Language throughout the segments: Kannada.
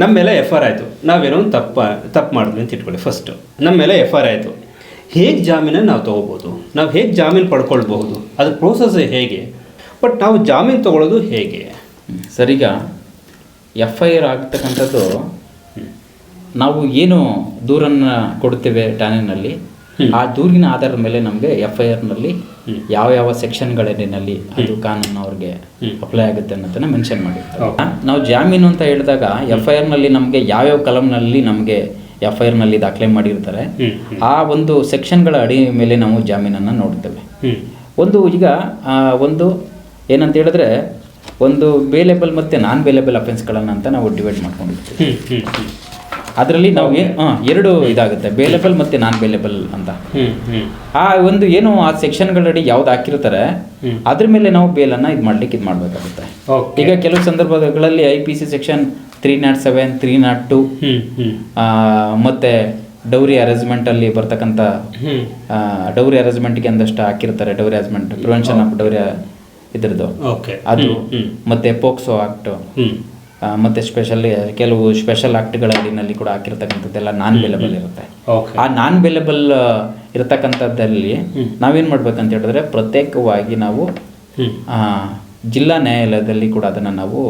ನಮ್ಮ ಮೇಲೆ ಎಫ್ ಆರ್ ಆಯಿತು. ನಾವೇನೋ ಒಂದು ತಪ್ಪ ತಪ್ಪು ಮಾಡಿದ್ವಿ ಅಂತ ಇಟ್ಕೊಳ್ಳಿ ಫಸ್ಟು ನಮ್ಮ ಮೇಲೆ ಎಫ್ ಆರ್ ಆಯಿತು. ಹೇಗೆ ಜಾಮೀನನ್ನು ನಾವು ತೊಗೋಬೋದು? ನಾವು ಹೇಗೆ ಜಾಮೀನು ಪಡ್ಕೊಳ್ಬಹುದು? ಅದು ಪ್ರೋಸೆಸ್ ಹೇಗೆ? ಬಟ್ ನಾವು ಜಾಮೀನು ತೊಗೊಳ್ಳೋದು ಹೇಗೆ? ಸರಿಗ ಎಫ್ ಐ ಆರ್ ಆಗ್ತಕ್ಕಂಥದ್ದು ನಾವು ಏನು ದೂರನ್ನು ಕೊಡ್ತೇವೆ ಠಾಣೆನಲ್ಲಿ ಆ ದೂರಿನ ಆಧಾರದ ಮೇಲೆ ನಮಗೆ ಎಫ್ ಐ ಆರ್ನಲ್ಲಿ ಯಾವ ಯಾವ ಸೆಕ್ಷನ್ಗಳೇನಲ್ಲಿ ಅದು ಕಾನೂನು ಅವ್ರಿಗೆ ಅಪ್ಲೈ ಆಗುತ್ತೆ ಅನ್ನೋದನ್ನ ಮೆನ್ಷನ್ ಮಾಡಿರ್ತಾರೆ. ನಾವು ಜಾಮೀನು ಅಂತ ಹೇಳಿದಾಗ ಎಫ್ ಐ ಆರ್ನಲ್ಲಿ ಯಾವ ಯಾವ್ಯಾವ ಕಲಂನಲ್ಲಿ ನಮಗೆ ಎಫ್ ಐ ಆರ್ನಲ್ಲಿ ದಾಖಲೆ ಮಾಡಿರ್ತಾರೆ ಆ ಒಂದು ಸೆಕ್ಷನ್ಗಳ ಅಡಿ ಮೇಲೆ ನಾವು ಜಾಮೀನನ್ನು ನೋಡ್ತೇವೆ. ಒಂದು ಈಗ ಒಂದು ಏನಂತ ಹೇಳಿದ್ರೆ ಒಂದು ಬೇಲೆಬಲ್ ಮತ್ತು ನಾನ್ ಬೇಲೆಬಲ್ ಅಫೆನ್ಸ್ಗಳನ್ನು ಅಂತ ನಾವು ಡಿವೈಡ್ ಮಾಡ್ಕೊಂಡಿರ್ತೀವಿ. ಅದರಲ್ಲಿ ನಾವು ಹಾಂ ಎರಡು ಇದಾಗುತ್ತೆ ಬೇಲೆಬಲ್ ಮತ್ತು ನಾನ್ ಬೇಲೆಬಲ್ ಅಂತ ಆ ಒಂದು ಏನು ಆ ಸೆಕ್ಷನ್ಗಳಡಿ ಯಾವ್ದು ಹಾಕಿರ್ತಾರೆ. ಅದ್ರ ಮೇಲೆ ನಾವು ಬೇಲನ್ನ ಇದು ಮಾಡ್ಲಿಕ್ಕೆ ಇದು ಮಾಡಬೇಕಾಗುತ್ತೆ. ಈಗ ಕೆಲವು ಸಂದರ್ಭಗಳಲ್ಲಿ I P C section three naught seven three naught two ಮತ್ತೆ ಡೌರಿ ಅರೇಂಜ್ಮೆಂಟಲ್ಲಿ ಬರ್ತಕ್ಕಂಥ ಡೌರಿ ಅರೇಂಜ್ಮೆಂಟ್ಗೆ ಒಂದಷ್ಟು ಹಾಕಿರ್ತಾರೆ dowry arrangement prevention of dowry ಇದ್ರದ್ದು. ಓಕೆ. ಅದು ಮತ್ತೆ ಪೋಕ್ಸೋ ಆಕ್ಟ್. ಮತ್ತೆ ಸ್ಪೆಷಲಿ ಕೆಲವು ಸ್ಪೆಷಲ್ ಆಕ್ಟ್ಗಳಲ್ಲಿ ಅಡಿನಲ್ಲಿ ಕೂಡ ಹಾಕಿರ್ತಕ್ಕಂಥದ್ದೆಲ್ಲ ನಾನ್ ಬೆಲೆಬಲ್ ಇರುತ್ತೆ. ಆ ನಾನ್ ಬೆಲೆಬಲ್ ಇರತಕ್ಕಂಥದ್ದಲ್ಲಿ ನಾವೇನು ಮಾಡ್ಬೇಕಂತ ಹೇಳಿದ್ರೆ ಪ್ರತ್ಯೇಕವಾಗಿ ನಾವು ಜಿಲ್ಲಾ ನ್ಯಾಯಾಲಯದಲ್ಲಿ ಕೂಡ ಅದನ್ನು ನಾವು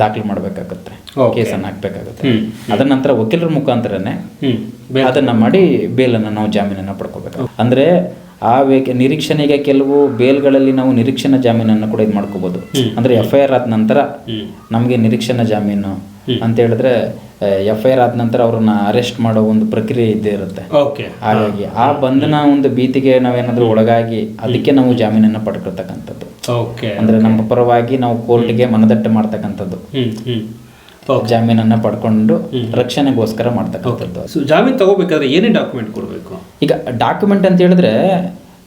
ದಾಖಲು ಮಾಡಬೇಕಾಗುತ್ತೆ. ಕೇಸನ್ನು ಹಾಕಬೇಕಾಗುತ್ತೆ. ಅದರ ನಂತರ ವಕೀಲರ ಮುಖಾಂತರನೇ ಅದನ್ನ ಮಾಡಿ ಬೇಲನ್ನು ನಾವು ಜಾಮೀನನ್ನು ಪಡ್ಕೋಬೇಕು ಅಂದ್ರೆ ಆ ವೇಕೆ ನಿರೀಕ್ಷಣೆಗೆ ಕೆಲವು ಬೇಲ್ಗಳಲ್ಲಿ ನಾವು ನಿರೀಕ್ಷಣಾ ಜಾಮೀನನ್ನು ಕೂಡ ಇದು ಮಾಡ್ಕೋಬಹುದು ಅಂದ್ರೆ ಎಫ್ ಐ ಆರ್ ಆದ ನಂತರ ನಮಗೆ ನಿರೀಕ್ಷಣಾ ಜಾಮೀನು ಅಂತ ಹೇಳಿದ್ರೆ ಎಫ್ ಐ ಆರ್ ಆದ ನಂತರ ಅವ್ರನ್ನ ಅರೆಸ್ಟ್ ಮಾಡೋ ಒಂದು ಪ್ರಕ್ರಿಯೆ ಇದ್ದೇ ಇರುತ್ತೆ. ಹಾಗಾಗಿ ಆ ಬಂಧನ ಒಂದು ಭೀತಿಗೆ ನಾವೇನಾದ್ರೂ ಒಳಗಾಗಿ ಅದಕ್ಕೆ ನಾವು ಜಾಮೀನನ್ನು ಪಡ್ಕೊಳ್ತಕ್ಕಂಥದ್ದು ಅಂದ್ರೆ ನಮ್ಮ ಪರವಾಗಿ ನಾವು ಕೋರ್ಟ್ಗೆ ಮನದಟ್ಟು ಮಾಡ್ತಕ್ಕಂಥದ್ದು. ಜಾಮೀನನ್ನ ಪಡ್ಕೊಂಡು ರಕ್ಷಣೆಗೋಸ್ಕರ ಮಾಡ್ತಕ್ಕಂಥದ್ದು. ಸೊ ಜಾಮೀನು ತಗೋಬೇಕಾದ್ರೆ ಏನೇ ಡಾಕ್ಯುಮೆಂಟ್ ಕೊಡಬೇಕು? ಈಗ ಡಾಕ್ಯುಮೆಂಟ್ ಅಂತ ಹೇಳಿದ್ರೆ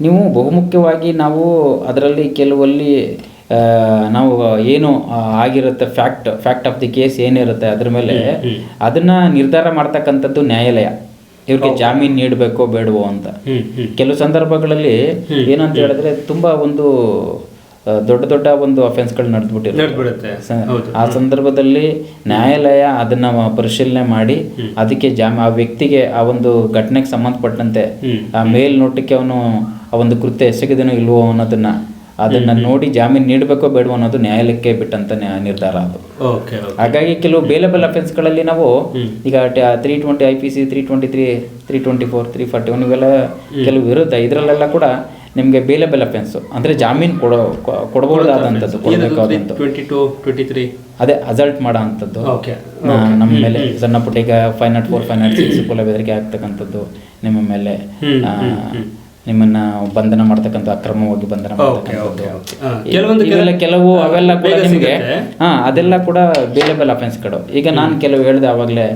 ನೀವು ಬಹುಮುಖ್ಯವಾಗಿ ನಾವು ಅದರಲ್ಲಿ ಕೆಲವಲ್ಲಿ ನಾವು ಏನು ಆಗಿರುತ್ತೆ fact fact of the case ಏನಿರುತ್ತೆ ಅದ್ರ ಮೇಲೆ ಅದನ್ನ ನಿರ್ಧಾರ ಮಾಡ್ತಕ್ಕಂಥದ್ದು ನ್ಯಾಯಾಲಯ. ಇವ್ರಿಗೆ ಜಾಮೀನು ನೀಡಬೇಕೋ ಬೇಡವೋ ಅಂತ. ಕೆಲವು ಸಂದರ್ಭಗಳಲ್ಲಿ ಏನಂತ ಹೇಳಿದ್ರೆ ತುಂಬಾ ಒಂದು ದೊಡ್ಡ ದೊಡ್ಡ ಒಂದು ಅಫೆನ್ಸ್ಗಳು ನಡೆದ್ಬಿಟ್ಟಿರುತ್ತೆ ಆ ಸಂದರ್ಭದಲ್ಲಿ ನ್ಯಾಯಾಲಯ ಅದನ್ನ ಪರಿಶೀಲನೆ ಮಾಡಿ ಅದಕ್ಕೆ ಜಾಮ ಆ ವ್ಯಕ್ತಿಗೆ ಆ ಒಂದು ಘಟನೆಗೆ ಸಂಬಂಧಪಟ್ಟಂತೆ ಆ ಆ ಮೇಲ್ನೋಟಕ್ಕೆ ಅವನು ಆ ಒಂದು ಕೃತ್ಯ ಎಸಗಿದನೋ ಇಲ್ವೋ ಅನ್ನೋದನ್ನ ಅದನ್ನ ನೋಡಿ ಜಾಮೀನು ನೀಡಬೇಕೋ ಬೇಡವೋ ಅನ್ನೋದು ನ್ಯಾಯಾಲಯಕ್ಕೆ ಬಿಟ್ಟಂತ ನಿರ್ಧಾರ ಅದು. ಹಾಗಾಗಿ ಕೆಲವು ಬೇಲೆಬಲ್ ಅಫೆನ್ಸ್ಗಳಲ್ಲಿ ನಾವು ಈಗ three twenty I P C three twenty three three twenty four three forty one ಇವೆಲ್ಲ ಕೆಲವು ಇರುತ್ತೆ ಇದರಲ್ಲೆಲ್ಲ ಕೂಡ ನಿಮಗೆ ಬೇಲೆಬಲ್ ಅಫೆನ್ಸು ಅಂದರೆ ಜಾಮೀನು ಕೊಡೋ ಕೊಡಬಹುದಾದಂಥದ್ದು ಕೊಡಬೇಕಾದಂಥದ್ದು. ಟ್ವೆಂಟಿ ಟು ಟ್ವೆಂಟಿ ತ್ರೀ ಅದೇ ಅಸಲ್ಟ್ ಮಾಡೋ ಅಂಥದ್ದು ಓಕೆ ನಮ್ಮ ಮೇಲೆ ಸಣ್ಣ ಪುಟ್ಟ ಈಗ five naught four five naught six ಕುಲ ಬೆದರಿಕೆ ಆಗ್ತಕ್ಕಂಥದ್ದು ನಿಮ್ಮ ಮೇಲೆ. ನಿಮ್ಮನ್ನ ಬಂಧನ ಮಾಡ್ತಕ್ಕಂಥ ಅಕ್ರಮವಾಗಿ ಬಂಧನ ಮಾಡ್ತಕ್ಕಂಥದ್ದು. ಕೆಲವೊಂದು ಇವೆಲ್ಲ ಕೆಲವು ಅವೆಲ್ಲ ಕೂಡ ನಿಮಗೆ. ಹಾ ಅದೆಲ್ಲ ಕೂಡ ಬೇಲೆಬಲ್ ಅಫೆನ್ಸ್ಗಳು ಈಗ ನಾನು ಕೆಲವು ಹೇಳಿದೆ ಆವಾಗಲೇ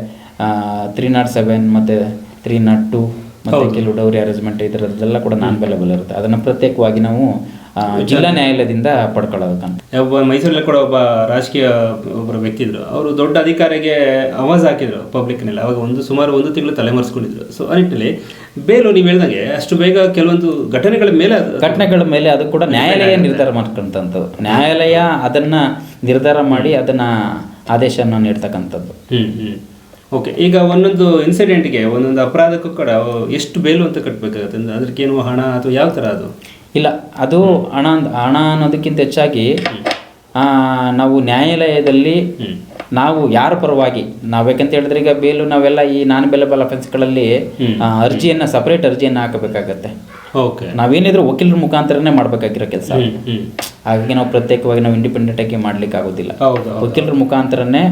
ತ್ರೀ ನಾಟ್ ಸೆವೆನ್ ಮತ್ತೆ ತ್ರೀ ನಾಟ್ ಟು ಮತ್ತೆ ಕೆಲವು ಡೌರಿ ಅರೇಂಜ್ಮೆಂಟ್ ಇದರದ್ದೆಲ್ಲ ಕೂಡ ನಾನ್ ಅವೈಲೇಬಲ್ ಇರುತ್ತೆ. ಅದನ್ನ ಪ್ರತ್ಯೇಕವಾಗಿ ನಾವು ಜಿಲ್ಲಾ ನ್ಯಾಯಾಲಯದಿಂದ ಪಡ್ಕೊಳ್ಳೋದಕ್ಕಂತ. ಒಬ್ಬ ಮೈಸೂರಲ್ಲಿ ಕೂಡ ಒಬ್ಬ ರಾಜಕೀಯ ಒಬ್ಬರು ವ್ಯಕ್ತಿ ಇದ್ರು ಅವರು ದೊಡ್ಡ ಅಧಿಕಾರಿಗೆ ಅವಾಜ್ ಹಾಕಿದ್ರು ಪಬ್ಲಿಕ್ನಲ್ಲಿ ಅವಾಗ ಒಂದು ಸುಮಾರು ಒಂದು ತಿಂಗಳು ತಲೆಮರೆಸ್ಕೊಂಡಿದ್ರು ಸೊ ಆ ನಿಟ್ಟಿನಲ್ಲಿ ಬೇಲು ನೀವು ಹೇಳ್ದಂಗೆ ಅಷ್ಟು ಬೇಗ ಕೆಲವೊಂದು ಘಟನೆಗಳ ಮೇಲೆ ಘಟನೆಗಳ ಮೇಲೆ ಅದು ಕೂಡ ನ್ಯಾಯಾಲಯ ನಿರ್ಧಾರ ಮಾಡ್ಕೊಂತದ್ದು ನ್ಯಾಯಾಲಯ ಅದನ್ನ ನಿರ್ಧಾರ ಮಾಡಿ ಅದನ್ನ ಆದೇಶವನ್ನು ನೀಡ್ತಕ್ಕಂಥದ್ದು. ಹ್ಮ್ ಹ್ಮ್. ಓಕೆ ಈಗ ಒಂದೊಂದು ಇನ್ಸಿಡೆಂಟ್ಗೆ ಒಂದೊಂದು ಅಪರಾಧಕ್ಕೂ ಕೂಡ ಎಷ್ಟು ಬೇಲು ಅಂತ ಕಟ್ಟಬೇಕಾಗುತ್ತೆ ಅಂದ್ರೆ ಅದಕ್ಕೇನು ಹಣ ಅಥವಾ ಯಾವ ಥರ ಅದು? ಇಲ್ಲ ಅದು ಹಣ ಹಣ ಅನ್ನೋದಕ್ಕಿಂತ ಹೆಚ್ಚಾಗಿ ನಾವು ನ್ಯಾಯಾಲಯದಲ್ಲಿ ನಾವು ಯಾರ ಪರವಾಗಿ ನಾವು ಯಾಕಂತ ಹೇಳಿದ್ರೆ ಈಗ ಬೇಲು ನಾವೆಲ್ಲ ಈ ನಾನ್ ಬೇಲೆಬಲ್ ಅಫೆನ್ಸ್ಗಳಲ್ಲಿ ಅರ್ಜಿಯನ್ನ ಸಪರೇಟ್ ಅರ್ಜಿಯನ್ನ ಹಾಕಬೇಕಾಗತ್ತೆ. ಓಕೆ ನಾವೇನಿದ್ರು ವಕೀಲರ ಮುಖಾಂತರನೇ ಮಾಡಬೇಕಾಗಿರೋ ಕೆಲಸ. ಹಾಗಾಗಿ ನಾವು ಪ್ರತ್ಯೇಕವಾಗಿ ನಾವು ಇಂಡಿಪೆಂಡೆಂಟ್ ಆಗಿ ಮಾಡ್ಲಿಕ್ಕೆ ಆಗೋದಿಲ್ಲ ವಕೀಲರ ಮುಖಾಂತರನೇ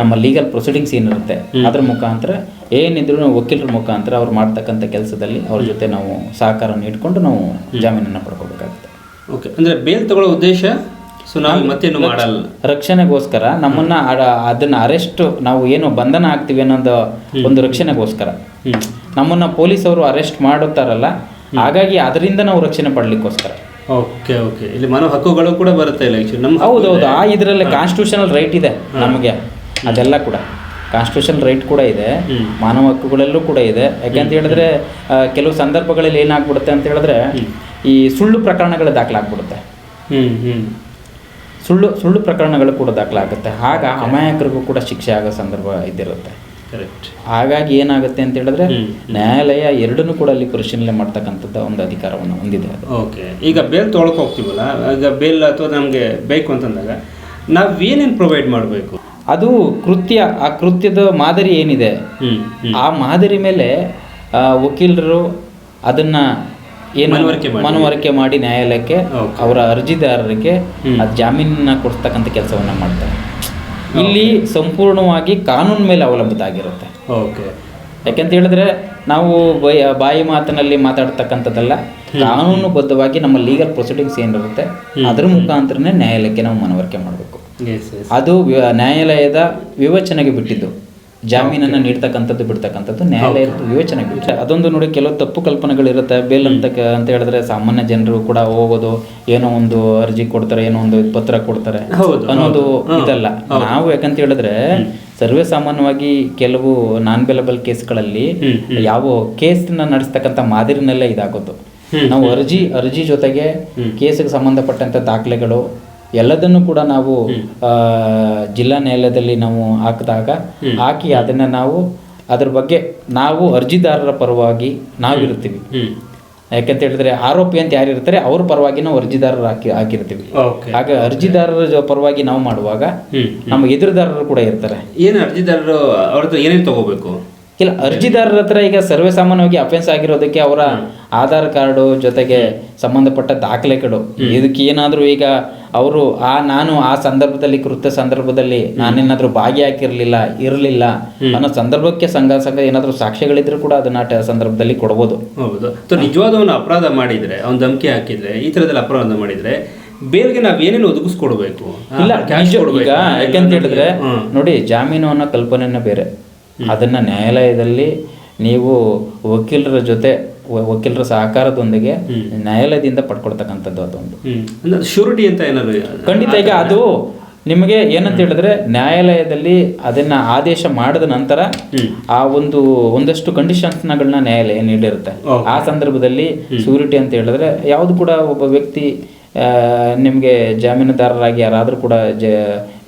ನಮ್ಮ ಲೀಗಲ್ ಪ್ರೊಸೀಡಿಂಗ್ಸ್ ಏನಿರುತ್ತೆ ಅದ್ರ ಮುಖಾಂತರ ಏನಿದ್ರು ನಾವು ವಕೀಲರ ಮುಖಾಂತರ ಅವ್ರು ಮಾಡ್ತಕ್ಕಂತ ಕೆಲಸದಲ್ಲಿ ಅವ್ರ ಜೊತೆ ನಾವು ಸಹಕಾರ ಇಟ್ಕೊಂಡು ನಾವು ಜಾಮೀನನ್ನು ಪಡ್ಕೋಬೇಕಾಗುತ್ತೆ. ಓಕೆ ಅಂದ್ರೆ ಬೇಲ್ ತಗೊಳ್ಳೋ ಉದ್ದೇಶ? ಸೊ ನಾವು ಮತ್ತೇನು ಮಾಡಲ್ಲ. ರಕ್ಷಣೆಗೋಸ್ಕರ ನಮ್ಮನ್ನ ಅದನ್ನ ಅರೆಸ್ಟ್ ನಾವು ಏನು ಬಂಧನ ಆಗ್ತೀವಿ ಅನ್ನೋದು ಒಂದು ರಕ್ಷಣೆಗೋಸ್ಕರ. ನಮ್ಮನ್ನ ಪೊಲೀಸ್ ಅವರು ಅರೆಸ್ಟ್ ಮಾಡುತ್ತಾರಲ್ಲ ಹಾಗಾಗಿ ಅದರಿಂದ ನಾವು ರಕ್ಷಣೆ ಪಡ್ಲಿಕ್ಕೋಸ್ಕರ. ಓಕೆ ಓಕೆ ಇಲ್ಲಿ ಮಾನವ ಹಕ್ಕುಗಳು ಕೂಡ ಬರುತ್ತೆ ಇಲ್ಲ ಆಕ್ಚುಲಿ ನಮ್ಮ ಹೌದೌದು ಆ ಇದರಲ್ಲಿ ಕಾನ್ಸ್ಟಿಟ್ಯೂಷನಲ್ ರೈಟ್ ಇದೆ ನಮಗೆ. ಅದೆಲ್ಲ ಕೂಡ. ಕಾನ್ಸ್ಟಿಟ್ಯೂಷನ್ ರೈಟ್ ಕೂಡ ಇದೆ. ಮಾನವ ಹಕ್ಕುಗಳಲ್ಲೂ ಕೂಡ ಇದೆ. ಯಾಕೆಂತ ಹೇಳಿದ್ರೆ ಕೆಲವು ಸಂದರ್ಭಗಳಲ್ಲಿ ಏನಾಗ್ಬಿಡುತ್ತೆ ಅಂತ ಹೇಳಿದ್ರೆ ಈ ಸುಳ್ಳು ಪ್ರಕರಣಗಳು ದಾಖಲಾಗ್ಬಿಡುತ್ತೆ. ಸುಳ್ಳು ಸುಳ್ಳು ಪ್ರಕರಣಗಳು ಕೂಡ ದಾಖಲಾಗುತ್ತೆ. ಆಗ ಅಮಾಯಕರಿಗೂ ಕೂಡ ಶಿಕ್ಷೆ ಆಗೋ ಸಂದರ್ಭ ಇದ್ದಿರುತ್ತೆ. ಕರೆಕ್ಟ್ ಹಾಗಾಗಿ ಏನಾಗುತ್ತೆ ಅಂತ ಹೇಳಿದ್ರೆ ನ್ಯಾಯಾಲಯ ಎರಡನ್ನೂ ಕೂಡ ಅಲ್ಲಿ ಪರಿಶೀಲನೆ ಮಾಡ್ತಕ್ಕಂಥದ್ದು ಒಂದು ಅಧಿಕಾರವನ್ನು ಹೊಂದಿದೆ ಅದು. ಓಕೆ ಈಗ ಬೇಲ್ ತೊಳ್ಕೊ ಹೋಗ್ತೀವಲ್ಲ ಈಗ ಬೇಲ್ ಅಥವಾ ನಮಗೆ ಬೇಕು ಅಂತಂದಾಗ ನಾವು ಏನೇನು ಪ್ರೊವೈಡ್ ಮಾಡಬೇಕು? ಅದು ಕೃತ್ಯ ಆ ಕೃತ್ಯದ ಮಾದರಿ ಏನಿದೆ. ಆ ಮಾದರಿ ಮೇಲೆ ವಕೀಲರು ಅದನ್ನ ಏನು ಮನವರಿಕೆ ಮಾಡಿ. ನ್ಯಾಯಾಲಯಕ್ಕೆ ಅವರ ಅರ್ಜಿದಾರರಿಗೆ ಜಾಮೀನನ್ನ ಕೊಡಿಸ್ತಕ್ಕಂಥ ಕೆಲಸವನ್ನ ಮಾಡ್ತಾರೆ. ಇಲ್ಲಿ ಸಂಪೂರ್ಣವಾಗಿ ಕಾನೂನು ಮೇಲೆ ಅವಲಂಬಿತ ಆಗಿರುತ್ತೆ. ಓಕೆ. ಯಾಕೆಂತ ಹೇಳಿದ್ರೆ ನಾವು ಬೈ- ಬಾಯಿ ಮಾತಿನಲ್ಲಿ ಮಾತಾಡ್ತಕ್ಕಂಥದ್ದಲ್ಲ ಕಾನೂನುಬದ್ಧವಾಗಿ ನಮ್ಮ ಲೀಗಲ್ ಪ್ರೊಸೀಡಿಂಗ್ಸ್ ಏನಿರುತ್ತೆ ಅದ್ರ ಮುಖಾಂತರನೇ ನ್ಯಾಯಾಲಯಕ್ಕೆ ನಾವು ಮನವರಿಕೆ ಮಾಡಬೇಕು. ಅದು ನ್ಯಾಯಾಲಯದ ವಿವೇಚನೆಗೆ ಬಿಟ್ಟಿದ್ದು. ಜಾಮೀನನ್ನು ನೀಡ್ತಕ್ಕಂಥದ್ದು ಬಿಡ್ತಕ್ಕಂಥದ್ದು ನ್ಯಾಯಾಲಯದ ವಿವೇಚನೆ ಬಿಟ್ಟರೆ ಅದೊಂದು ನೋಡಿ ಕೆಲವು ತಪ್ಪು ಕಲ್ಪನೆಗಳಿರುತ್ತೆ. ಬೇಲ್ ಅಂತ ಅಂತ ಹೇಳಿದ್ರೆ ಸಾಮಾನ್ಯ ಜನರು ಕೂಡ ಹೋಗೋದು ಏನೋ ಒಂದು ಅರ್ಜಿ ಕೊಡ್ತಾರೆ ಏನೋ ಒಂದು ಪತ್ರ ಕೊಡ್ತಾರೆ ಅನ್ನೋದು ಇದಲ್ಲ. ನಾವು ಯಾಕಂತ ಹೇಳಿದ್ರೆ ಸರ್ವೇ ಸಾಮಾನ್ಯವಾಗಿ ಕೆಲವು ನಾನ್ ಬೆಲಬಲ್ ಕೇಸ್ಗಳಲ್ಲಿ ಯಾವ ಕೇಸ್ನ ನಡೆಸ್ತಕ್ಕಂಥ ಮಾದರಿನಲ್ಲೇ ಇದಾಗೋದು. ನಾವು ಅರ್ಜಿ ಅರ್ಜಿ ಜೊತೆಗೆ. ಕೇಸಿಗೆ ಸಂಬಂಧಪಟ್ಟಂತ ದಾಖಲೆಗಳು ಎಲ್ಲದನ್ನು ಕೂಡ ನಾವು ಜಿಲ್ಲಾ ನ್ಯಾಯಾಲಯದಲ್ಲಿ ನಾವು ಹಾಕಿದಾಗ ಹಾಕಿ ಅದನ್ನ ನಾವು ಅದ್ರ ಬಗ್ಗೆ ನಾವು ಅರ್ಜಿದಾರರ ಪರವಾಗಿ ನಾವಿರ್ತೀವಿ ಯಾಕಂತ ಹೇಳಿದ್ರೆ ಆರೋಪಿ ಅಂತ ಯಾರು ಇರ್ತಾರೆ ಅವ್ರ ಪರವಾಗಿ ನಾವು ಅರ್ಜಿದಾರರು ಹಾಕಿ ಹಾಕಿರ್ತೀವಿ. ಆಗ ಅರ್ಜಿದಾರರ ಪರವಾಗಿ ನಾವು ಮಾಡುವಾಗ ನಮ್ಮ ಎದುರುದಾರರು ಕೂಡ ಇರ್ತಾರೆ. ಏನು ಅರ್ಜಿದಾರರು ಅವ್ರದ್ದು ಏನೇನು ತಗೋಬೇಕು? ಇಲ್ಲ ಅರ್ಜಿದಾರರ ಹತ್ರ ಈಗ ಸರ್ವೇ ಸಾಮಾನ್ಯವಾಗಿ ಅಫೆನ್ಸ್ ಆಗಿರೋದಕ್ಕೆ ಅವರ ಆಧಾರ್ ಕಾರ್ಡು ಜೊತೆಗೆ ಸಂಬಂಧಪಟ್ಟ ದಾಖಲೆಗಳು ಇದಕ್ಕೆ ಏನಾದರೂ ಈಗ ಅವರು ಆ ನಾನು ಆ ಸಂದರ್ಭದಲ್ಲಿ ಕೃತ್ಯ ಸಂದರ್ಭದಲ್ಲಿ ನಾನೇನಾದ್ರೂ ಭಾಗಿಯಾಗಿರ್ಲಿಲ್ಲ ಇರಲಿಲ್ಲ ಅನ್ನೋ ಸಂದರ್ಭಕ್ಕೆ ಸಂಘ ಸಂಘ ಏನಾದರೂ ಸಾಕ್ಷ್ಯಗಳಿದ್ರು ಕೂಡ ಅದನ್ನ ಆ ಸಂದರ್ಭದಲ್ಲಿ ಕೊಡಬಹುದು ಹೌದು. ನಿಜವಾದ ಅವನು ಅಪರಾಧ ಮಾಡಿದ್ರೆ ಅವ್ನು ಧಮಕಿ ಹಾಕಿದ್ರೆ ಈ ತರದಲ್ಲಿ ಅಪರಾಧ ಮಾಡಿದ್ರೆ ಬೇರೆಗೆ ನಾವು ಏನೇನು ಒದಗಿಸ್ಕೊಡ್ಬೇಕು? ಇಲ್ಲ? ಈಗ ಯಾಕೆಂತ ಹೇಳಿದ್ರೆ ನೋಡಿ ಜಾಮೀನು ಅನ್ನೋ ಕಲ್ಪನೆನೇ ಬೇರೆ. ಅದನ್ನ ನ್ಯಾಯಾಲಯದಲ್ಲಿ ನೀವು ವಕೀಲರ ಜೊತೆ ವಕೀಲರ ಸಹಕಾರದೊಂದಿಗೆ ನ್ಯಾಯಾಲಯದಿಂದ ಪಡ್ಕೊಳ್ತಕ್ಕಂಥದ್ದು ಅದೊಂದು. ಶ್ಯೂರಿಟಿ ಅಂತ ಏನಾದ್ರು ಖಂಡಿತ ಈಗ ಅದು ನಿಮಗೆ ಏನಂತ ಹೇಳಿದ್ರೆ ನ್ಯಾಯಾಲಯದಲ್ಲಿ ಅದನ್ನ ಆದೇಶ ಮಾಡಿದ ನಂತರ ಆ ಒಂದು ಒಂದಷ್ಟು ಕಂಡೀಷನ್ಸ್ಗಳನ್ನ ನ್ಯಾಯಾಲಯ ನೀಡಿರುತ್ತೆ. ಆ ಸಂದರ್ಭದಲ್ಲಿ ಸೂರಿಟಿ ಅಂತ ಹೇಳಿದ್ರೆ ಯಾವುದು ಕೂಡ ಒಬ್ಬ ವ್ಯಕ್ತಿ ನಿಮಗೆ ಜಾಮೀನುದಾರರಾಗಿ ಯಾರಾದರೂ ಕೂಡ ಜ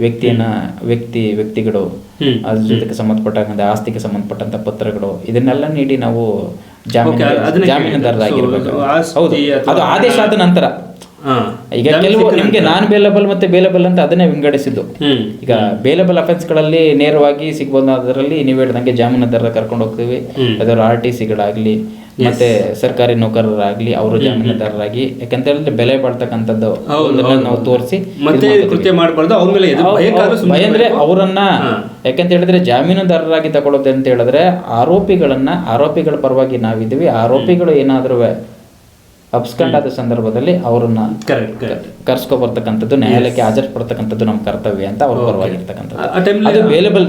ವ್ಯಕ್ತಿಯನ್ನ ವ್ಯಕ್ತಿ ವ್ಯಕ್ತಿಗಳು. ಅದ್ರ ಜೊತೆಗೆ ಸಂಬಂಧಪಟ್ಟಂತ ಆಸ್ತಿಗೆ ಸಂಬಂಧಪಟ್ಟಂತ ಪತ್ರಗಳು ಇದನ್ನೆಲ್ಲ ನೀಡಿ ನಾವು ಅದು ಆದೇಶ ಆದ ನಂತರ. ಈಗ ಕೆಲವು ನಿಮಗೆ ನಾನ್ ಬೇಲಬಲ್ ಮತ್ತೆ ಬೇಲಬಲ್ ಅಂತ ಅದನ್ನೇ ವಿಂಗಡಿಸಿದ್ದು. ಈಗ ಬೇಲಬಲ್ ಅಫೆನ್ಸ್ಗಳಲ್ಲಿ ನೇರವಾಗಿ ಸಿಗ್ಬೋದು ಅದರಲ್ಲಿ ನೀವು ಹೇಳಿದಂಗೆ ಜಾಮೀನುದಾರರ ಕರ್ಕೊಂಡು ಹೋಗ್ತೀವಿ. ಅದರ ಆರ್ ಟಿ ಸಿಗಳಾಗ್ಲಿ ಮತ್ತೆ ಸರ್ಕಾರಿ ನೌಕರರಾಗ್ಲಿ ಅವರು ಜಾಮೀನುದಾರರಾಗಿ ಯಾಕಂತ ಹೇಳಿದ್ರೆ ಬೆಲೆ ಪಡ್ತಕ್ಕಂಥದ್ದು ಒಂದನ್ನ. ನಾವು ತೋರಿಸಿ ಮತ್ತೆ ಕೃತ್ಯ ಮಾಡಬಾರ್ದು ಅವ್ರ ಮೇಲೆ ಭಯ ಅಂದ್ರೆ ಅವರನ್ನ ಯಾಕಂತ ಹೇಳಿದ್ರೆ ಜಾಮೀನುದಾರರಾಗಿ ತಗೊಳ್ಳೋದು ಅಂತ ಹೇಳಿದ್ರೆ ಆರೋಪಿಗಳನ್ನ ಆರೋಪಿಗಳ ಪರವಾಗಿ ನಾವಿದ್ದೀವಿ. ಆರೋಪಿಗಳು ಏನಾದ್ರೂ ಅಪ್ಸ್ಕಂಡಾದ ಸಂದರ್ಭದಲ್ಲಿ ಅವರನ್ನ ಕರ್ಸ್ಕೊಬರ್ತಕ್ಕಂಥದ್ದು ನ್ಯಾಯಾಲಯಕ್ಕೆ ಕರ್ಸ್ಕೊ ಬರ್ತಕ್ಕಂಥದ್ದು ನ್ಯಾಯಾಲಯಕ್ಕೆ ಹಾಜರುಪಡ್ತಕ್ಕಂಥದ್ದು ನಮ್ಮ ಕರ್ತವ್ಯ ಅಂತ ಅವ್ರ ಪರವಾಗಿರ್ತಕ್ಕಂಥದ್ದು. ಅದು ಬೇಲೆಬಲ್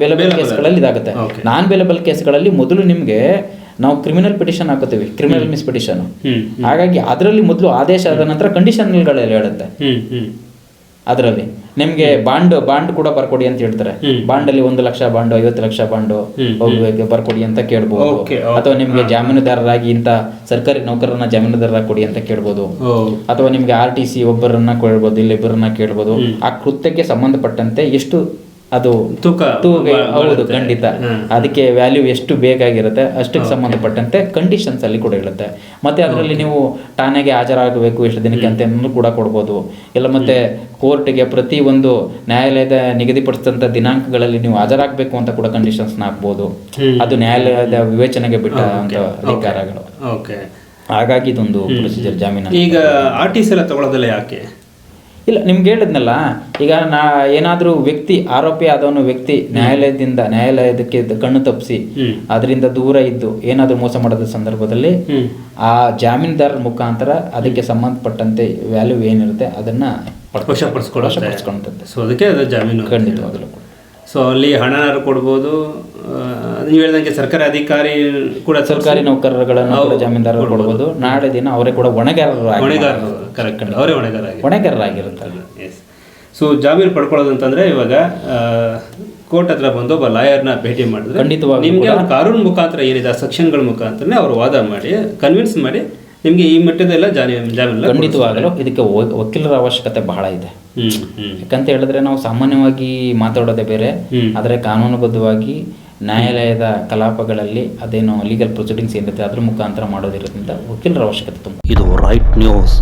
ಬೇಲೆಬಲ್. ಕೇಸ್ಗಳಲ್ಲಿ ಇದಾಗುತ್ತೆ. ನಾನ್ ಬೇಲೆಬಲ್ ಕೇಸ್ಗಳಲ್ಲಿ ಮೊದಲು ನಿಮಗೆ ನಾವು ಕ್ರಿಮಿನಲ್ ಪಿಟಿಷನ್ ಹಾಕೋತೀವಿ ಕ್ರಿಮಿನಲ್ ಮಿಸ್ ಪಿಟಿಷನ್ ಹಾಗಾಗಿ ಅದರಲ್ಲಿ ಮೊದಲು ಆದೇಶ ಆದ ನಂತರ ಕಂಡೀಷನ್ಗಳೆಲ್ಲ ಹೇಳುತ್ತೆ. ಅದರಲ್ಲಿ ನಿಮ್ಗೆ ಬಾಂಡ್ ಬಾಂಡ್ ಕೂಡ ಬರ್ಕೊಡಿ ಅಂತ ಹೇಳ್ತಾರೆ. ಬಾಂಡ್ ಅಲ್ಲಿ ಒಂದು ಲಕ್ಷ ಬಾಂಡು ಐವತ್ತು ಲಕ್ಷ ಬಾಂಡು. ಹೋಗ್ಬೇಕು ಬರ್ಕೊಡಿ ಅಂತ ಕೇಳ್ಬೋದು. ಅಥವಾ ನಿಮ್ಗೆ ಜಾಮೀನುದಾರರಾಗಿ ಇಂತ ಸರ್ಕಾರಿ ನೌಕರರನ್ನ ಜಾಮೀನುದಾರರಾಗಿ ಕೊಡಿ ಅಂತ ಕೇಳ್ಬೋದು. ಅಥವಾ ನಿಮ್ಗೆ ಆರ್ ಟಿ ಸಿ ಒಬ್ಬರನ್ನ ಕೇಳ್ಬೋದು ಇಲ್ಲಿ ಇಬ್ಬರನ್ನ ಕೇಳ್ಬೋದು ಆ ಕೃತ್ಯಕ್ಕೆ ಸಂಬಂಧಪಟ್ಟಂತೆ ಎಷ್ಟು ಅದು ತೂಕ ತೂಕ ಹೌದು ಖಂಡಿತ. ಅದಕ್ಕೆ ವ್ಯಾಲ್ಯೂ ಎಷ್ಟು ಬೇಕಾಗಿರುತ್ತೆ ಅಷ್ಟಕ್ಕೆ ಸಂಬಂಧಪಟ್ಟಂತೆ ಕಂಡೀಷನ್ಸ್ ಅಲ್ಲಿ ಕೂಡ ಇರುತ್ತೆ. ಮತ್ತೆ ಅದರಲ್ಲಿ ನೀವು ಠಾಣೆಗೆ ಹಾಜರಾಗಬೇಕು ಎಷ್ಟು ದಿನಕ್ಕೆ ಅಂತ ಕೂಡ ಕೊಡ್ಬೋದು. ಇಲ್ಲ ಮತ್ತೆ ಕೋರ್ಟ್ಗೆ ಪ್ರತಿ ಒಂದು ನ್ಯಾಯಾಲಯದ ನಿಗದಿಪಡಿಸಿದಂಥ ದಿನಾಂಕಗಳಲ್ಲಿ ನೀವು ಹಾಜರಾಗಬೇಕು ಅಂತ ಕೂಡ ಕಂಡೀಷನ್ಸ್ ಹಾಕ್ಬೋದು ಅದು ನ್ಯಾಯಾಲಯದ ವಿವೇಚನೆಗೆ ಬಿಟ್ಟ ಅಂತ ಅಧಿಕಾರಗಳು. ಹಾಗಾಗಿ ಇದೊಂದು ಪ್ರೊಸೀಜರ್ ಜಾಮೀನು ಈಗ ಆರ್ ಟಿ ಸಿ ಎಲ್ಲ ತಗೊಳ್ಳೋದಲ್ಲ ಯಾಕೆ? ಇಲ್ಲ ನಿಮ್ಗೆ ಹೇಳಿದ್ನಲ್ಲ ಈಗ ನಾ ಏನಾದರೂ ವ್ಯಕ್ತಿ ಆರೋಪಿ ಆದವನು ವ್ಯಕ್ತಿ ನ್ಯಾಯಾಲಯದಿಂದ ನ್ಯಾಯಾಲಯದಕ್ಕೆ ಕಣ್ಣು ತಪ್ಪಿಸಿ ಅದರಿಂದ ದೂರ ಇದ್ದು ಏನಾದರೂ ಮೋಸ ಮಾಡೋದ ಸಂದರ್ಭದಲ್ಲಿ ಆ ಜಾಮೀನ್ದಾರರ ಮುಖಾಂತರ ಅದಕ್ಕೆ ಸಂಬಂಧಪಟ್ಟಂತೆ ವ್ಯಾಲ್ಯೂ ಏನಿರುತ್ತೆ ಅದನ್ನ ವಶಪಡಿಸ್ಕೊಳ್ಳುತ್ತೆ. ಸೊ ಅದಕ್ಕೆ ಅದು ಜಾಮೀನು. ಖಂಡಿತವಾಗಲೂ. ಸೊ ಅಲ್ಲಿ ಹಣ ಕೊಡ್ಬೋದು ನೀವು ಹೇಳಿದಂಗೆ ಸರ್ಕಾರಿ ಅಧಿಕಾರಿ ಕೂಡ ಸರ್ಕಾರಿ ನೌಕರರುಗಳನ್ನು ಕೂಡ ಜಮೀನ್ದಾರರು ಕೊಡ್ಬೋದು. ನಾಳೆ ದಿನ ಅವರೇ ಕೂಡ ಹೊಣೆಗಾರರು ಆಗಿ ಹೊಣೆಗಾರರು ಕರೆಕ್ಟ್ ಅವರೇ ಹೊಣೆಗಾರ ಹೊಣೆಗಾರರಾಗಿರುತ್ತಾರೆ. ಎಸ್ ಸೊ ಜಾಮೀನು ಪಡ್ಕೊಳ್ಳೋದಂತಂದ್ರೆ ಇವಾಗ ಕೋರ್ಟ್ ಹತ್ರ ಬಂದು ಒಬ್ಬ ಲಾಯರ್ನ ಭೇಟಿ ಮಾಡಿದ್ರೆ ಖಂಡಿತವಾಗಿ ನಿಮಗೆ ಅವ್ರ ಕಾನೂನು ಮುಖಾಂತರ ಏನಿದೆ ಆ ಸೆಕ್ಷನ್ಗಳ ಮುಖಾಂತರನೇ ಅವರು ವಾದ ಮಾಡಿ ಕನ್ವಿನ್ಸ್ ಮಾಡಿ ನಿಮಗೆ ಈ ಮಟ್ಟದೆಲ್ಲ ಜಾಮೀನು ಖಂಡಿತವಾಗಲು ಇದಕ್ಕೆ ವಕೀಲರ ಅವಶ್ಯಕತೆ ಬಹಳ ಇದೆ. ಯಾಕಂತ ಹೇಳಿದ್ರೆ ನಾವು ಸಾಮಾನ್ಯವಾಗಿ ಮಾತಾಡೋದೇ ಬೇರೆ. ಆದರೆ ಕಾನೂನುಬದ್ಧವಾಗಿ ನ್ಯಾಯಾಲಯದ ಕಲಾಪಗಳಲ್ಲಿ ಅದೇನು ಲೀಗಲ್ ಪ್ರೊಸೀಡಿಂಗ್ಸ್ ಏನಿರುತ್ತೆ ಅದ್ರ ಮುಖಾಂತರ ಮಾಡೋದಿರೋದ್ರಿಂದ ವಕೀಲರ ಅವಶ್ಯಕತೆ ತುಂಬ. ಇದು ರೈಟ್ ನ್ಯೂಸ್